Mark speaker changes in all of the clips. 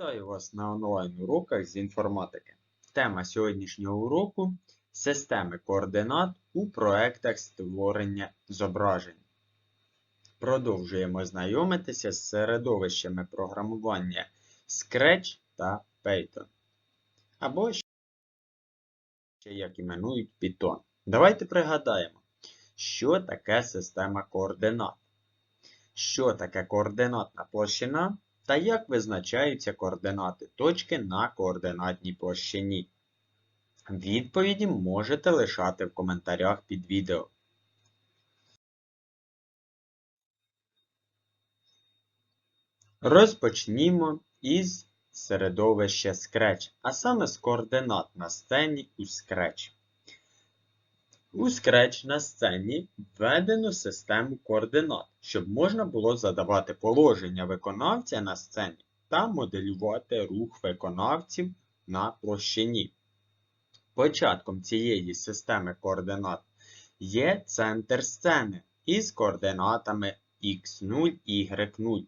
Speaker 1: Вітаю вас на онлайн-уроках з інформатики. Тема сьогоднішнього уроку системи координат у проектах створення зображень. Продовжуємо знайомитися з середовищами програмування Scratch та Python. Або ще як іменують Python. Давайте пригадаємо, що таке система координат. Що таке координатна площина та як визначаються координати точки на координатній площині. Відповіді можете лишати в коментарях під відео. Розпочнімо із середовища Scratch, а саме з координат на сцені у Scratch. У Scratch на сцені введено систему координат, щоб можна було задавати положення виконавця на сцені та моделювати рух виконавців на площині. Початком цієї системи координат є центр сцени із координатами x0, y0.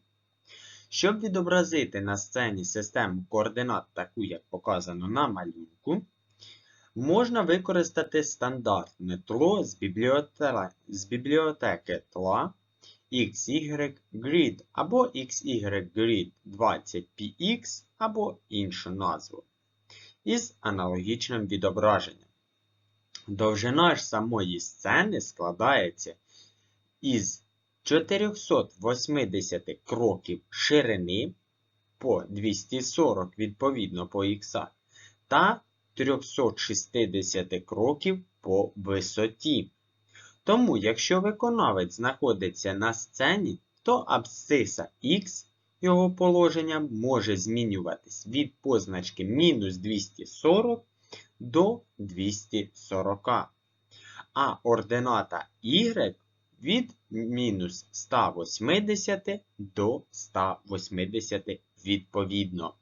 Speaker 1: Щоб відобразити на сцені систему координат таку, як показано на малюнку, можна використати стандартне тло з бібліотеки, з бібліотеки тла XYGrid або XYGrid 20px або іншу назву із аналогічним відображенням. Довжина ж самої сцени складається із 480 кроків ширини по 240 відповідно по х та 360 кроків по висоті. Тому, якщо виконавець знаходиться на сцені, то абсциса Х його положення може змінюватись від позначки мінус 240 до 240. А ордината Y від мінус 180 до 180 відповідно.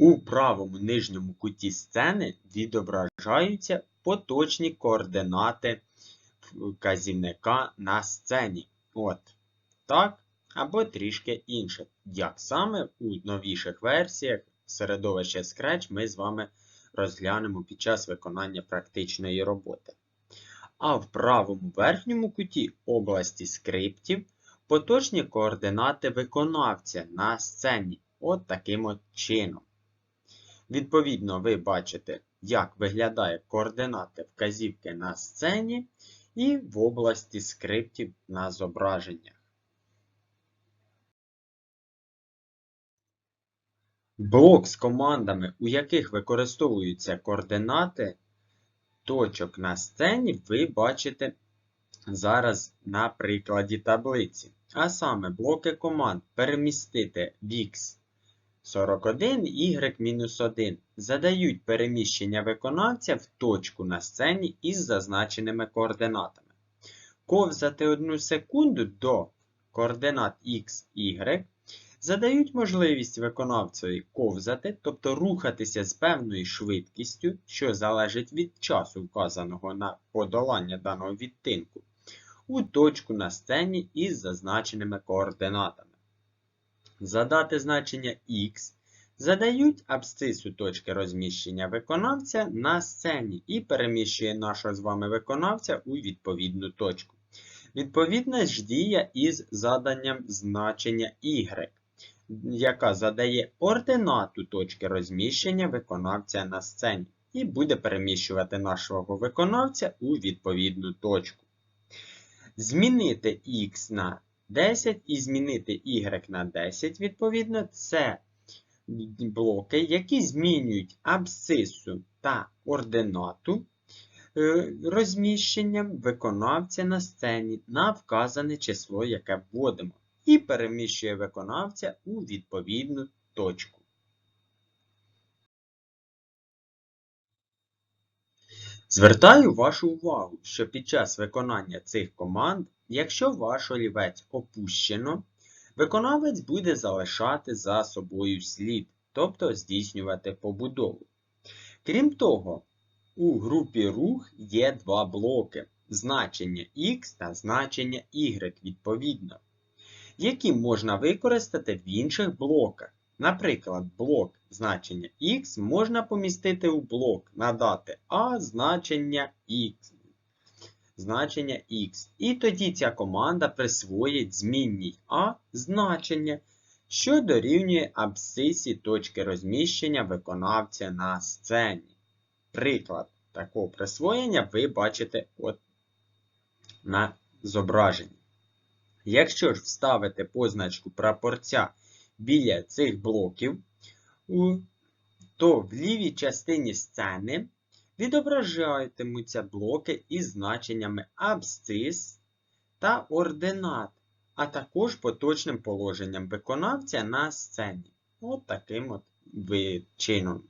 Speaker 1: У правому нижньому куті сцени відображаються поточні координати вказівника на сцені. От. Так, або трішки інше. Як саме у новіших версіях середовища Scratch ми з вами розглянемо під час виконання практичної роботи. А в правому верхньому куті області скриптів поточні координати виконавця на сцені. От таким от чином. Відповідно, ви бачите, як виглядає координати вказівки на сцені і в області скриптів на зображеннях. Блок з командами, у яких використовуються координати точок на сцені, ви бачите зараз на прикладі таблиці. А саме блоки команд перемістити в X 41 y-1 задають переміщення виконавця в точку на сцені із зазначеними координатами. Ковзати 1 секунду до координат x, y задають можливість виконавцеві ковзати, тобто рухатися з певною швидкістю, що залежить від часу вказаного на подолання даного відтинку, у точку на сцені із зазначеними координатами. Задати значення X задають абсцису точки розміщення виконавця на сцені і переміщує нашого з вами виконавця у відповідну точку. Відповідна ж дія із заданням значення Y, яка задає ординату точки розміщення виконавця на сцені, і буде переміщувати нашого виконавця у відповідну точку. Змінити X на 10 і змінити y на 10, відповідно, це блоки, які змінюють абсцису та ординату е, розміщенням виконавця на сцені на вказане число, яке вводимо, і переміщує виконавця у відповідну точку. Звертаю вашу увагу, що під час виконання цих команд Якщо ваш олівець опущено, виконавець буде залишати за собою слід, тобто здійснювати побудову. Крім того, у групі рух є два блоки значення X та значення Y відповідно. які можна використати в інших блоках. Наприклад, блок значення x можна помістити у блок, надати a значення x. Значення x. І тоді ця команда присвоїть змінній a значення, що дорівнює абсцисі точки розміщення виконавця на сцені. Приклад такого присвоєння ви бачите от на зображенні. Якщо ж вставити позначку прапорця біля цих блоків, то в лівій частині сцени відображатимуться блоки із значеннями абсцис та ординат, а також поточним положенням виконавця на сцені. От таким от чином.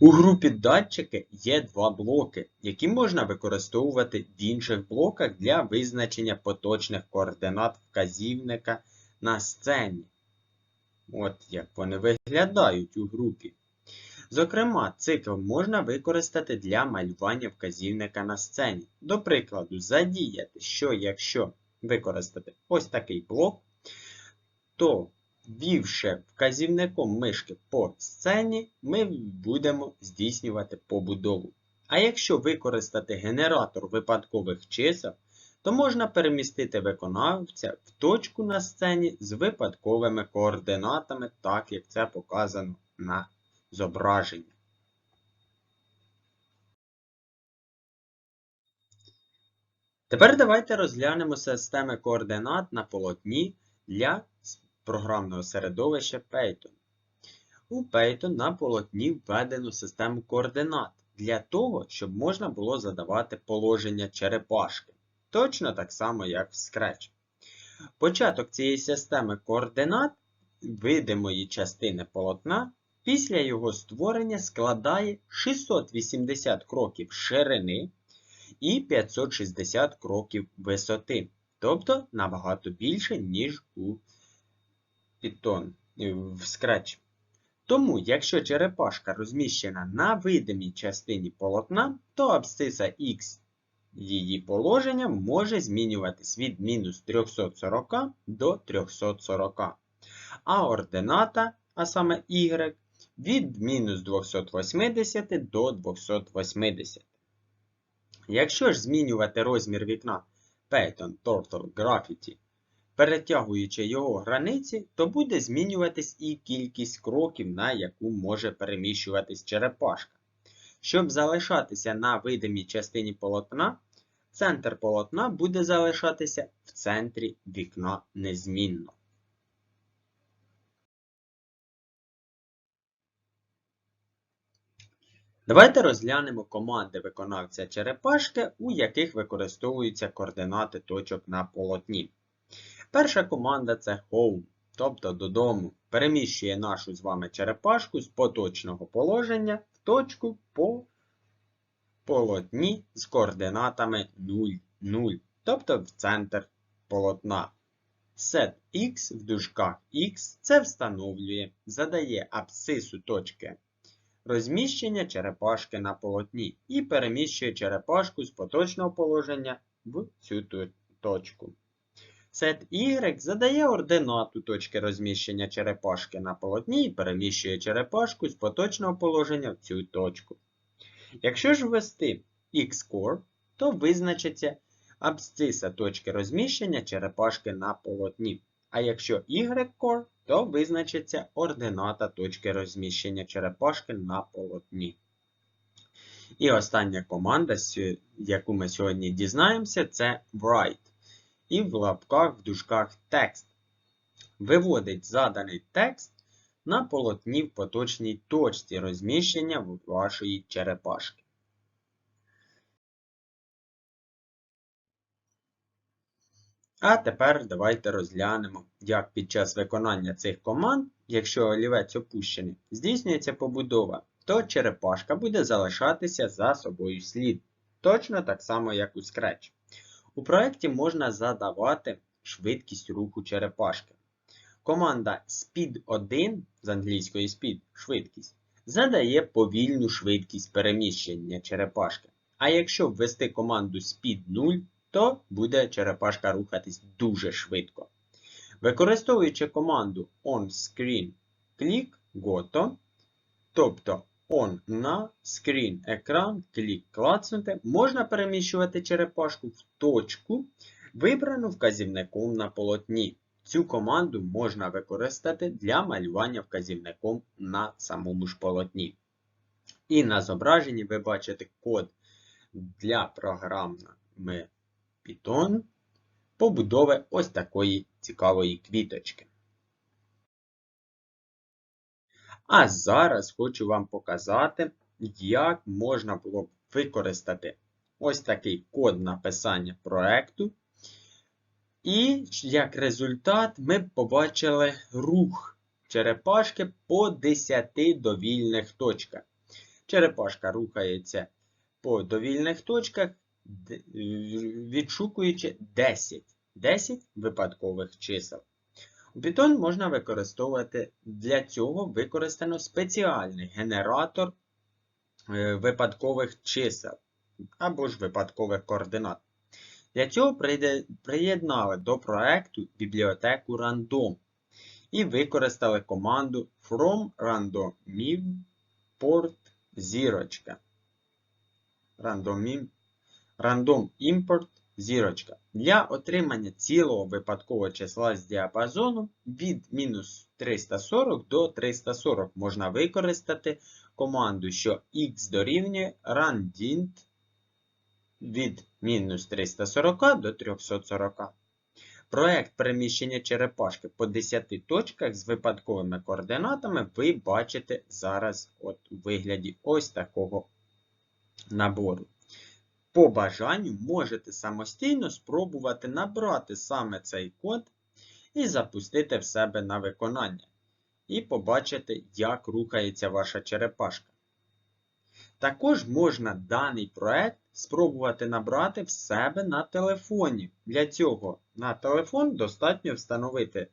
Speaker 1: У групі датчики є два блоки, які можна використовувати в інших блоках для визначення поточних координат вказівника на сцені. От як вони виглядають у групі. Зокрема, цикл можна використати для малювання вказівника на сцені. До прикладу, задіяти, що якщо використати ось такий блок, то Ввівши вказівником мишки по сцені, ми будемо здійснювати побудову. А якщо використати генератор випадкових чисел, то можна перемістити виконавця в точку на сцені з випадковими координатами, так як це показано на зображенні. Тепер давайте розглянемо системи координат на полотні для програмного середовища Python. У Python на полотні введено систему координат для того, щоб можна було задавати положення черепашки. Точно так само, як в Scratch. Початок цієї системи координат видимої частини полотна після його створення складає 680 кроків ширини і 560 кроків висоти. Тобто набагато більше, ніж у Python е, в Scratch. Тому, якщо черепашка розміщена на видимій частині полотна, то абсциса X її положення може змінюватись від мінус 340 до 340. А ордината, а саме Y, від мінус 280 до 280. Якщо ж змінювати розмір вікна Python Turtle Graffiti перетягуючи його границі, то буде змінюватись і кількість кроків, на яку може переміщуватись черепашка. Щоб залишатися на видимій частині полотна, центр полотна буде залишатися в центрі вікна незмінно. Давайте розглянемо команди виконавця черепашки, у яких використовуються координати точок на полотні. Перша команда це home, тобто додому. Переміщує нашу з вами черепашку з поточного положення в точку по полотні з координатами 0, 0, тобто в центр полотна. Set X в дужках X це встановлює, задає абсцису точки розміщення черепашки на полотні і переміщує черепашку з поточного положення в цю точку. Сет Y задає ординату точки розміщення черепашки на полотні і переміщує черепашку з поточного положення в цю точку. Якщо ж ввести X-core, то визначиться абсциса точки розміщення черепашки на полотні. А якщо Y-core, то визначиться ордината точки розміщення черепашки на полотні. І остання команда, яку ми сьогодні дізнаємося, це write і в лапках в дужках текст. Виводить заданий текст на полотні в поточній точці розміщення вашої черепашки. А тепер давайте розглянемо, як під час виконання цих команд, якщо олівець опущений, здійснюється побудова, то черепашка буде залишатися за собою слід. Точно так само, як у Scratch. У проєкті можна задавати швидкість руху черепашки. Команда speed1 з англійської speed швидкість задає повільну швидкість переміщення черепашки. А якщо ввести команду speed 0, то буде черепашка рухатись дуже швидко. Використовуючи команду onScreen click goto, тобто on на screen екран, клік клацнути, можна переміщувати черепашку в точку, вибрану вказівником на полотні. Цю команду можна використати для малювання вказівником на самому ж полотні. І на зображенні ви бачите код для програми Python побудови ось такої цікавої квіточки. А зараз хочу вам показати, як можна було б використати ось такий код написання проекту. І як результат ми побачили рух черепашки по 10 довільних точках. Черепашка рухається по довільних точках, відшукуючи 10 10 випадкових чисел. Python можна використовувати для цього використано спеціальний генератор е, випадкових чисел або ж випадкових координат. Для цього приєднали до проекту бібліотеку Random і використали команду from random import зірочка. Random, random import зірочка. Для отримання цілого випадкового числа з діапазону від мінус 340 до 340 можна використати команду, що x дорівнює randint від мінус 340 до 340. Проект переміщення черепашки по 10 точках з випадковими координатами ви бачите зараз от у вигляді ось такого набору. По бажанню можете самостійно спробувати набрати саме цей код і запустити в себе на виконання. І побачити, як рухається ваша черепашка. Також можна даний проект спробувати набрати в себе на телефоні. Для цього на телефон достатньо встановити е,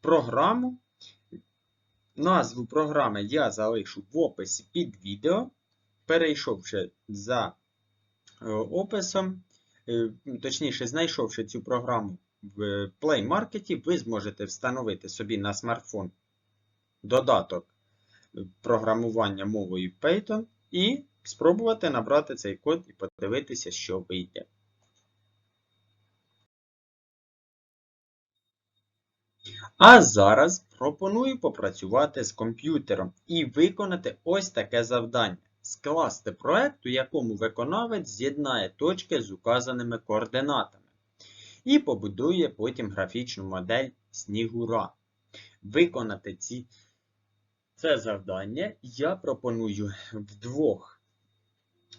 Speaker 1: програму. Назву програми я залишу в описі під відео. Перейшовши за е, описом, е, точніше, знайшовши цю програму в Play Market, ви зможете встановити собі на смартфон додаток програмування мовою Python і спробувати набрати цей код і подивитися, що вийде. А зараз пропоную попрацювати з комп'ютером і виконати ось таке завдання. Скласти проект, у якому виконавець з'єднає точки з указаними координатами. І побудує потім графічну модель Снігура. Виконати ці це завдання я пропоную в двох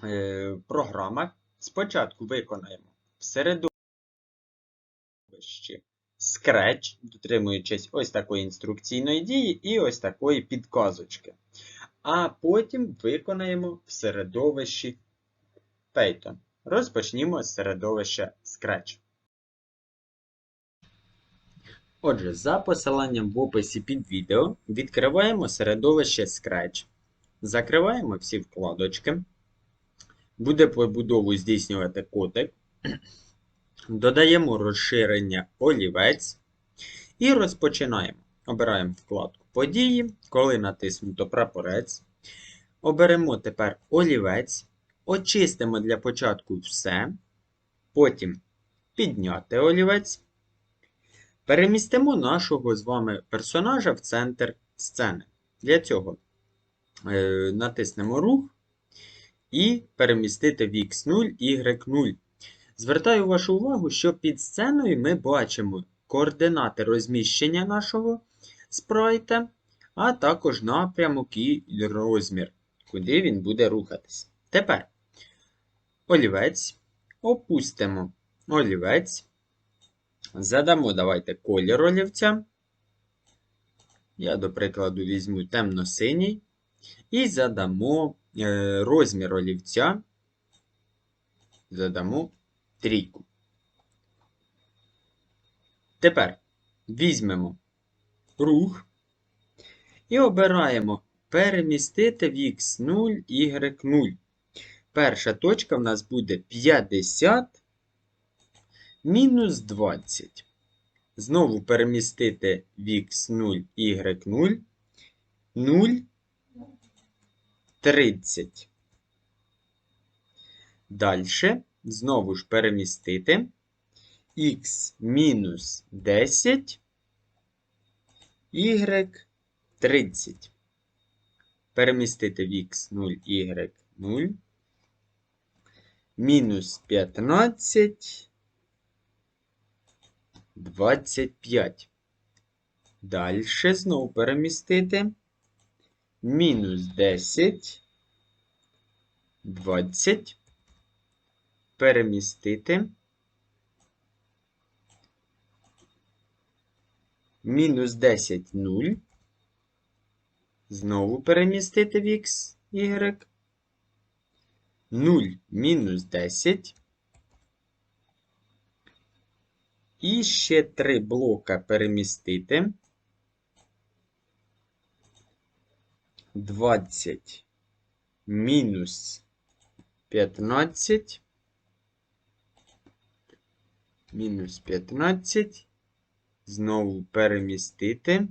Speaker 1: е, програмах. Спочатку виконаємо в середовищі Scratch, дотримуючись ось такої інструкційної дії і ось такої підказочки. А потім виконаємо в середовищі Python. Розпочнімо з середовища Scratch. Отже, за посиланням в описі під відео відкриваємо середовище Scratch, закриваємо всі вкладочки, буде побудову здійснювати котик, додаємо розширення олівець. І розпочинаємо. Обираємо вкладку Події, коли натиснуто прапорець. Оберемо тепер олівець, очистимо для початку все, потім підняти олівець. Перемістимо нашого з вами персонажа в центр сцени. Для цього е, натиснемо рух і перемістити в X0, Y0. Звертаю вашу увагу, що під сценою ми бачимо координати розміщення нашого спрайта, а також напрямок і розмір, куди він буде рухатись. Тепер олівець, опустимо олівець. Задамо давайте колір олівця. Я, до прикладу, візьму темно-синій. І задамо е, розмір олівця. Задамо трійку. Тепер візьмемо рух і обираємо перемістити в X0, Y0. перша точка в нас буде 50 мінус 20. Знову перемістити в x0, y0, 0, 30. Далі, знову ж перемістити x мінус 10, y 30. Перемістити в x0, y 0. Мінус 15, 25. Далі знову перемістити. Мінус 10, 20. Перемістити. Мінус 10, 0. Знову перемістити в x, y. 0 мінус 10. І ще три блока перемістити. 20 мінус 15. Мінус 15. Знову перемістити.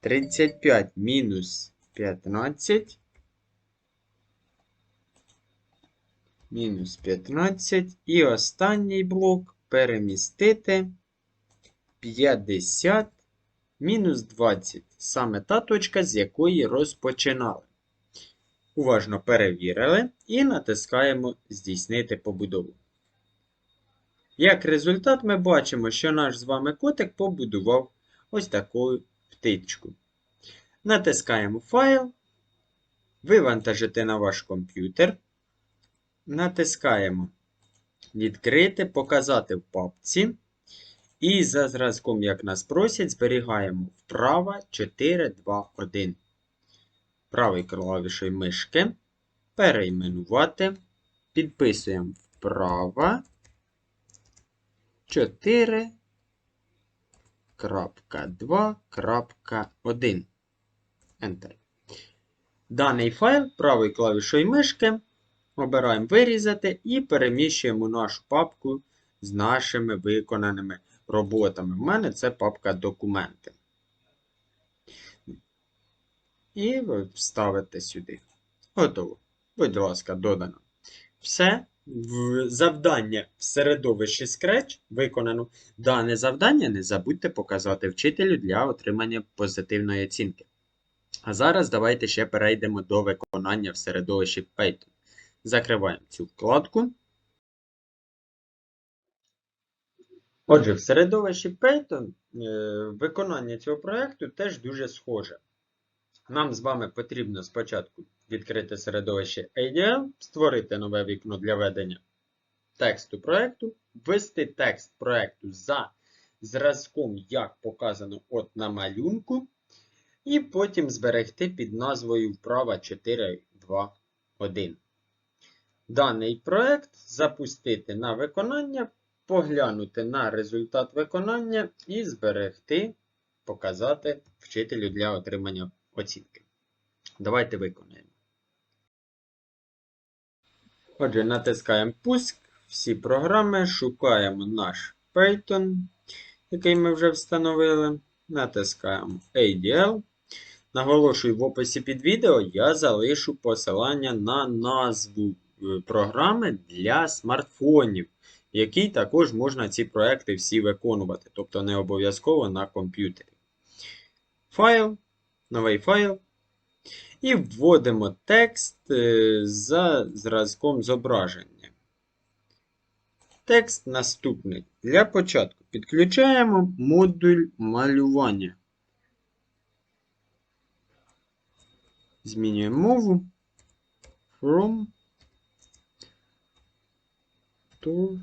Speaker 1: 35 мінус 15. Мінус 15. І останній блок перемістити 50 мінус 20. Саме та точка, з якої розпочинали. Уважно перевірили і натискаємо Здійснити побудову. Як результат, ми бачимо, що наш з вами котик побудував ось таку птичку. Натискаємо Файл, вивантажити на ваш комп'ютер. Натискаємо Відкрити, показати в папці. І за зразком, як нас просять, зберігаємо вправо 4, 2, 1. Правий клавішою мишки. Перейменувати. Підписуємо вправо 4. 2.1. Enter. Даний файл правою клавішою мишки обираємо вирізати і переміщуємо нашу папку з нашими виконаними роботами. У мене це папка документи. І ви вставите сюди. Готово. Будь ласка, додано. Все. Завдання в середовищі Scratch виконано. Дане завдання не забудьте показати вчителю для отримання позитивної оцінки. А зараз давайте ще перейдемо до виконання в середовищі Python. Закриваємо цю вкладку. Отже, в середовищі Python е, виконання цього проєкту теж дуже схоже. Нам з вами потрібно спочатку відкрити середовище ADL, створити нове вікно для ведення тексту проєкту, ввести текст проєкту за зразком, як показано от на малюнку, і потім зберегти під назвою вправа 4.2.1. Даний проєкт запустити на виконання, поглянути на результат виконання і зберегти, показати вчителю для отримання оцінки. Давайте виконаємо. Отже, натискаємо Пуск, всі програми, шукаємо наш Python, який ми вже встановили. Натискаємо ADL. Наголошую, в описі під відео я залишу посилання на назву програми для смартфонів, в також можна ці проекти всі виконувати, тобто не обов'язково на комп'ютері. Файл, новий файл. І вводимо текст е, за зразком зображення. Текст наступний. Для початку підключаємо модуль малювання. Змінюємо мову. From to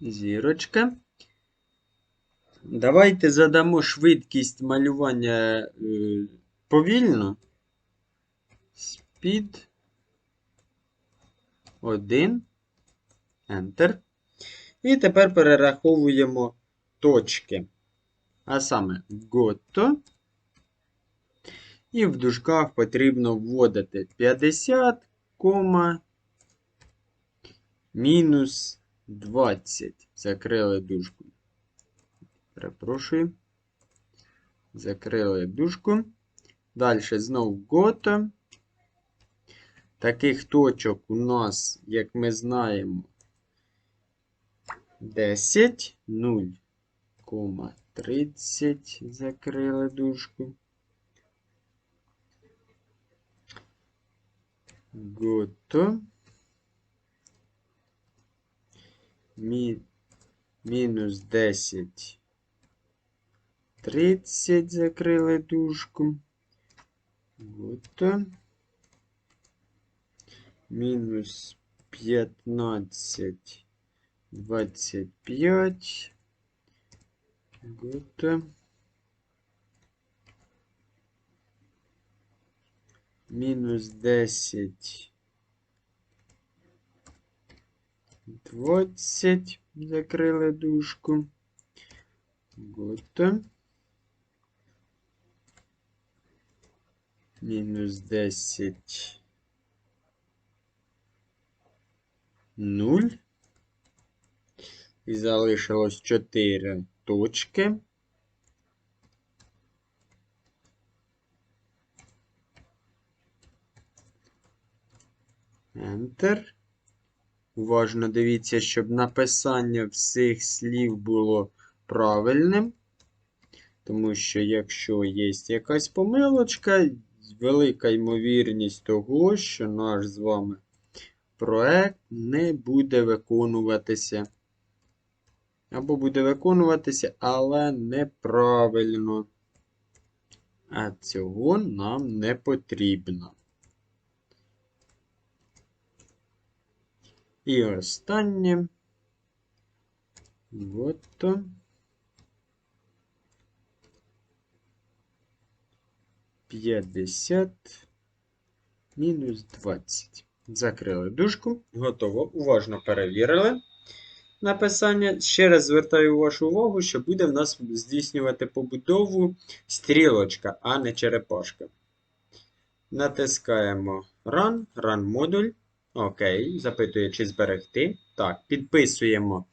Speaker 1: Зірочка. Давайте задамо швидкість малювання е, повільно. Speed 1. Enter. І тепер перераховуємо точки. А саме готто. І в дужках потрібно вводити 50, мінус 20. Закрили дужку. Перепрошую. Закрили дужку. Далі знову гото. Таких точок у нас, як ми знаємо, 10, 0,30. Закрили дужку. Гото. Мі... Мінус 10. 30 закрили дужку. Гото. Мінус 15. 25. Гото. Мінус 10. 20. Закрили дужку. Гото. Мінус 10. 0. І залишилось 4 точки. Enter. Уважно дивіться, щоб написання всіх слів було правильним. Тому що, якщо є якась помилочка, велика ймовірність того, що наш з вами проект не буде виконуватися. Або буде виконуватися, але неправильно. А цього нам не потрібно. І останнє. Готто. П'ятдесят мінус 20. Закрили дужку. Готово. Уважно перевірили написання. Ще раз звертаю вашу увагу, що буде в нас здійснювати побудову стрілочка, а не черепашка. Натискаємо Run, Run модуль. Окей, запитує, чи зберегти. Так, підписуємо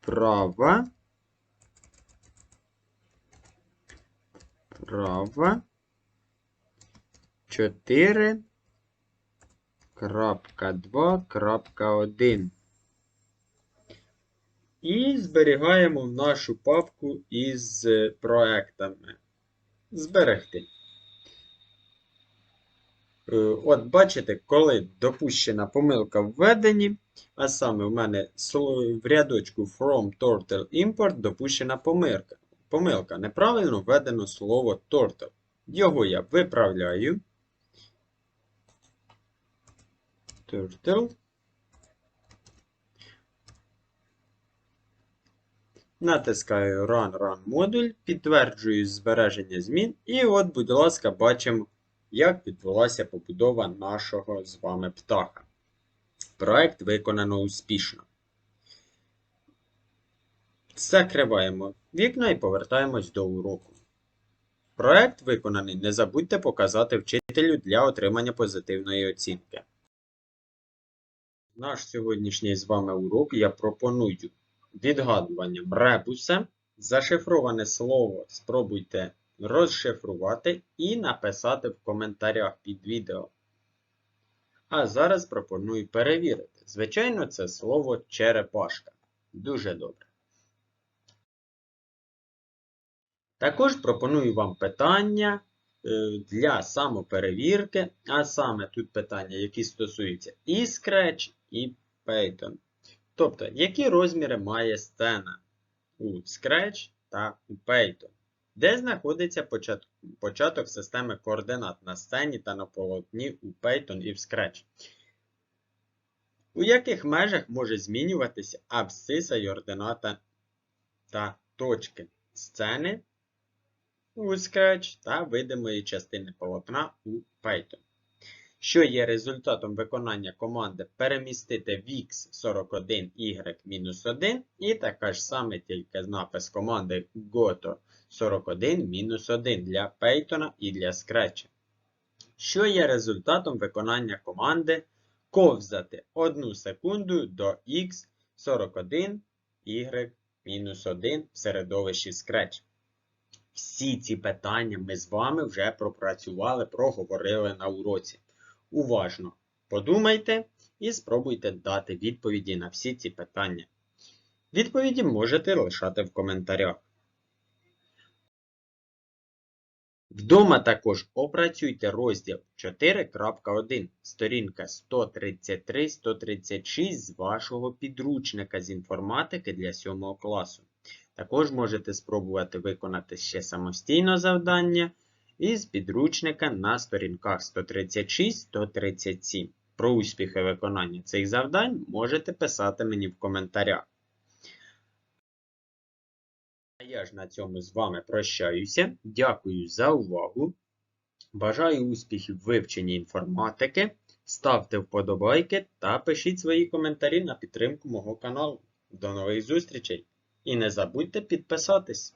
Speaker 1: права. Права. 4. Крапка 2, крапка 1. І зберігаємо в нашу папку із проектами. Зберегти. Е, от, бачите, коли допущена помилка введені, а саме в мене в рядочку From Turtle Import допущена помилка. Помилка. Неправильно введено слово Turtle. Його я виправляю. Turtle. Натискаю Run Run модуль, підтверджую збереження змін. І от, будь ласка, бачимо як відбулася побудова нашого з вами птаха. Проект виконано успішно. Закриваємо вікна і повертаємось до уроку. Проект виконаний. Не забудьте показати вчителю для отримання позитивної оцінки. Наш сьогоднішній з вами урок я пропоную відгадуванням ребуса. Зашифроване слово спробуйте розшифрувати і написати в коментарях під відео. А зараз пропоную перевірити. Звичайно, це слово черепашка. Дуже добре. Також пропоную вам питання е, для самоперевірки, а саме тут питання, які стосуються і Scratch, і Python. Тобто, які розміри має сцена у Scratch та у Python. Де знаходиться початок, системи координат на сцені та на полотні у Python і в Scratch? У яких межах може змінюватися абсциса і ордината та точки сцени у Scratch та видимої частини полотна у Python? що є результатом виконання команди перемістити в x41 y-1 і така ж саме тільки напис команди goto 41-1 для Python і для Scratch. Що є результатом виконання команди ковзати 1 секунду до x41 y-1 в середовищі Scratch. Всі ці питання ми з вами вже пропрацювали, проговорили на уроці. Уважно подумайте і спробуйте дати відповіді на всі ці питання. Відповіді можете лишати в коментарях. Вдома також опрацюйте розділ 4.1, сторінка 133-136 з вашого підручника з інформатики для 7 класу. Також можете спробувати виконати ще самостійно завдання із підручника на сторінках 136-137. Про успіхи виконання цих завдань можете писати мені в коментарях. А я ж на цьому з вами прощаюся. Дякую за увагу. Бажаю успіхів в вивченні інформатики. Ставте вподобайки та пишіть свої коментарі на підтримку мого каналу. До нових зустрічей! І не забудьте підписатись.